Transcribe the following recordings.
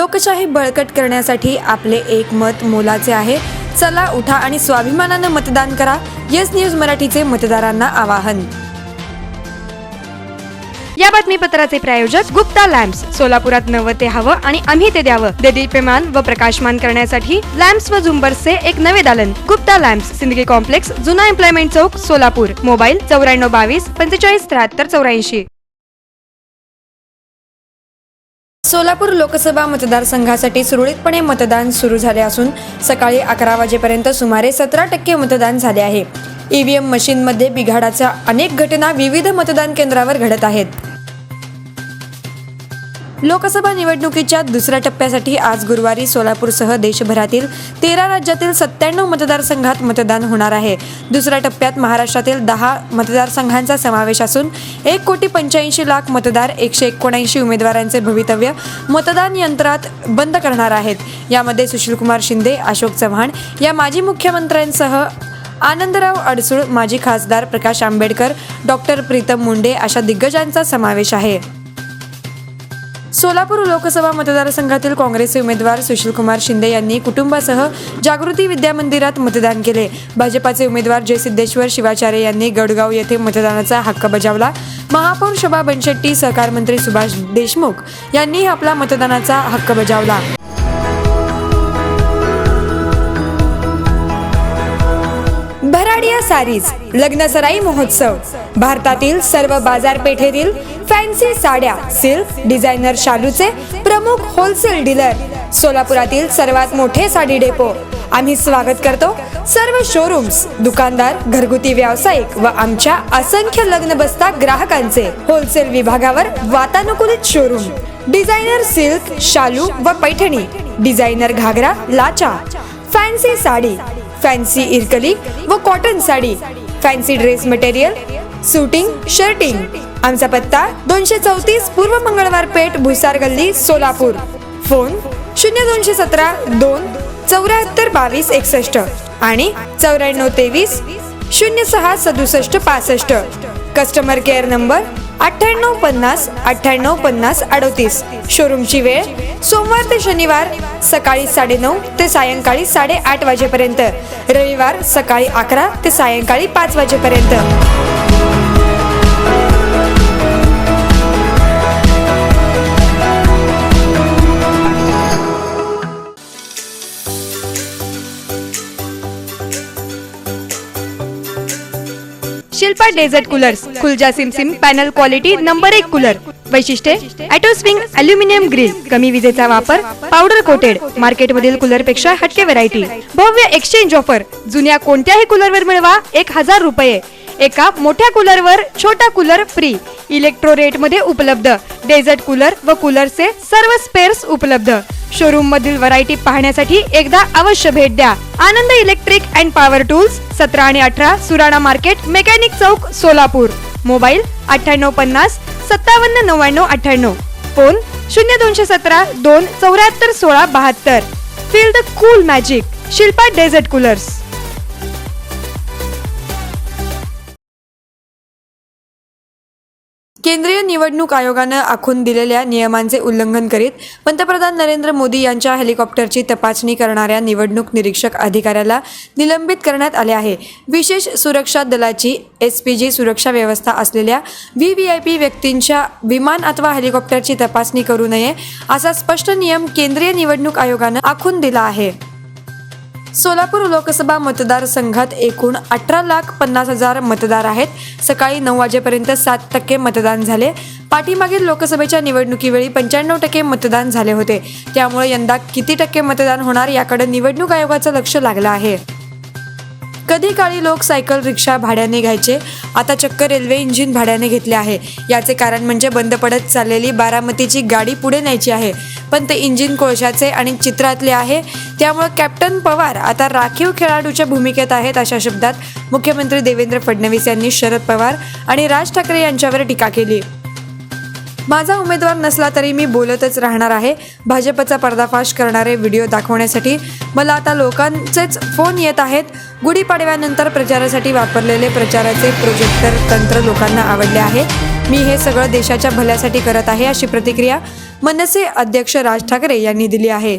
लोकशाही बळकट करण्यासाठी आपले एक मत मोलाचे आहे. चला उठा आणि स्वाभिमानानं मतदान करा. येस न्यूज मराठीचे मतदारांना आवाहन. या बातमीपत्राचे प्रायोजक गुप्ता लॅम्प्स. सोलापुरात नवं ते हवं आणि आम्ही ते द्यावं. देदीप्यमान व प्रकाशमान करण्यासाठी लॅम्प्स व झुंबर्सचे एक नवे दालन. गुप्ता लॅम्प्स सिंदगी कॉम्प्लेक्स जुना एम्प्लॉयमेंट चौक सोलापूर. मोबाईल चौऱ्याण्णव बावीस पंचेचाळीस त्र्याहत्तर चौऱ्याऐंशी. सोलापूर लोकसभा मतदारसंघासाठी सुरळीतपणे मतदान सुरू झाले असून सकाळी अकरा वाजेपर्यंत सुमारे सतरा टक्के मतदान झाले आहे. ईव्हीएम मशीनमध्ये बिघाडाच्या अनेक घटना विविध मतदान केंद्रावर घडत आहेत. लोकसभा निवडणुकीच्या दुसऱ्या टप्प्यासाठी आज गुरुवारी सोलापूरसह देशभरातील तेरा राज्यातील सत्त्याण्णव मतदारसंघात मतदान होणार आहे. दुसऱ्या टप्प्यात महाराष्ट्रातील दहा मतदारसंघांचा समावेश असून एक कोटी पंच्याऐंशी लाख मतदार एकशे एकोणऐंशी उमेदवारांचे भवितव्य मतदान यंत्रात बंद करणार आहेत. यामध्ये सुशीलकुमार शिंदे अशोक चव्हाण या माजी मुख्यमंत्र्यांसह आनंदराव अडसूळ माजी खासदार प्रकाश आंबेडकर डॉक्टर प्रीतम मुंडे अशा दिग्गजांचा समावेश आहे. सोलापूर लोकसभा मतदारसंघातील काँग्रेसचे उमेदवार सुशीलकुमार शिंदे यांनी कुटुंबासह जागृती विद्या मंदिरात मतदान केले. भाजपाचे उमेदवार जय सिद्धेश्वर शिवाचार्य यांनी गडगाव येथे मतदानाचा हक्क बजावला. महापौर शोभा बनशेट्टी सहकार मंत्री सुभाष देशमुख यांनी आपला मतदानाचा हक्क बजावला. भराडिया सारीज लग्नसराई महोत्सव भारतातील सर्व बाजारपेठेतील फॅन्सी साड्या सिल्क डिझायनर शालूचे प्रमुख होलसेल डीलर सोलापुरातील सर्वात मोठे साडी डेपो आम्ही स्वागत करतो सर्व शोरूम्स दुकानदार घरगुती व्यावसायिक व आमच्या असंख्य लग्न बसता ग्राहकांचे होलसेल विभागावर वातानुकूलित शोरूम डिझायनर सिल्क शालू व पैठणी डिझायनर घागरा लाचा फॅन्सी साडी फॅन्सी इरकली व cotton sari fancy dress material suiting shirting आमचा पत्ता दोनशे चौतीस पूर्व मंगळवार पेठ भुसार गल्ली सोलापूर. फोन शून्य दोनशे सतरा दोन चौऱ्याहत्तर बावीस एकसष्ट आणि चौऱ्याण्णव तेवीस शून्य सहा सदुसष्ट पासष्ट. कस्टमर केअर नंबर अठ्ठ्याण्णव पन्नास अठ्ठ्याण्णव पन्नास अडोतीस. शोरूमची वेळ सोमवार ते शनिवार सकाळी साडेनऊ ते सायंकाळी साडेआठ वाजेपर्यंत. रविवार सकाळी अकरा ते सायंकाळी पाच वाजेपर्यंत. शिल्पा डेझर्ट कूलर्स खुलजा सिमसिम पॅनल क्वालिटी नंबर एक कूलर. वैशिष्ट्ये ॲटोस्विंग अल्युमिनियम ग्रिल कमी विजेचा वापर पावडर कोटेड मार्केटमधील कूलरपेक्षा हटके व्हरायटी भव्य एक्सचेंज ऑफर जुन्या कोणत्याही कूलरवर मिळवा एक हजार रुपये. एका मोठ्या कूलरवर छोटा कूलर फ्री इलेक्ट्रो रेटमध्ये उपलब्ध. डेझर्ट कूलर व कूलरचे सर्व स्पेअर्स उपलब्ध. शोरूम मधील व्हरायटी पाहण्यासाठी एकदा अवश्य भेट द्या. Anand electric and power tools सतरा आणि अठरा सुराणा मार्केट मेकॅनिक चौक सोलापूर. मोबाईल अठ्ठ्याण्णव पन्नास सत्तावन्न नव्याण्णव अठ्ठ्याण्णव. फोन शून्य दोनशे सतरा दोन चौऱ्याहत्तर सोळा बहात्तर. Feel the cool magic Shilpa desert coolers केंद्रीय निवडणूक आयोगानं आखून दिलेल्या नियमांचे उल्लंघन करीत पंतप्रधान नरेंद्र मोदी यांच्या हेलिकॉप्टरची तपासणी करणाऱ्या निवडणूक निरीक्षक अधिकाऱ्याला निलंबित करण्यात आले आहे. विशेष सुरक्षा दलाची एस पी जी सुरक्षा व्यवस्था असलेल्या व्ही व्ही आय पी व्यक्तींच्या विमान अथवा हेलिकॉप्टरची तपासणी करू नये असा स्पष्ट नियम केंद्रीय निवडणूक आयोगानं आखून दिला आहे. सोलापूर लोकसभा मतदारसंघात एकूण अठरा लाख पन्नास हजार मतदार आहेत. सकाळी नऊ वाजेपर्यंत सात टक्के मतदान झाले. पाठीमागील लोकसभेच्या निवडणुकीवेळी पंच्याण्णव टक्के मतदान झाले होते. त्यामुळे यंदा किती टक्के मतदान होणार याकडे निवडणूक आयोगाचं लक्ष लागलं आहे. कधी काळी लोक सायकल रिक्षा भाड्याने घ्यायचे. आता चक्क रेल्वे इंजिन भाड्याने घेतले आहे. याचे कारण म्हणजे बंद पडत चाललेली बारामतीची गाडी पुढे न्यायची आहे. पण ते इंजिन कोळशाचे आणि चित्रातले आहे. त्यामुळे कॅप्टन पवार आता राखीव खेळाडूच्या भूमिकेत आहेत अशा शब्दात मुख्यमंत्री देवेंद्र फडणवीस यांनी शरद पवार आणि राज ठाकरे यांच्यावर टीका केली. माझा उमेदवार नसला तरी मी बोलतच राहणार आहे. भाजपचा पर्दाफाश करणारे व्हिडिओ दाखवण्यासाठी मला आता लोकांचेच फोन येत आहेत. गुढीपाडव्यानंतर प्रचारासाठी वापरलेले प्रचाराचे प्रोजेक्टर तंत्र लोकांना आवडले आहे. मी हे सगळं देशाच्या भल्यासाठी करत आहे अशी प्रतिक्रिया मनसे अध्यक्ष राज ठाकरे यांनी दिली आहे.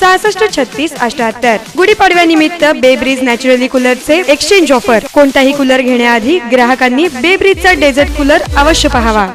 सहासष्ट छत्तीस अठ्याहत्तर. गुढीपाडव्यानिमित्त बेब्रिज नॅचरली कूलरचे एक्सचेंज ऑफर कोणताही कूलर घेण्याआधी ग्राहकांनी बेब्रिजचा डेझर्ट कूलर अवश्य पहावा.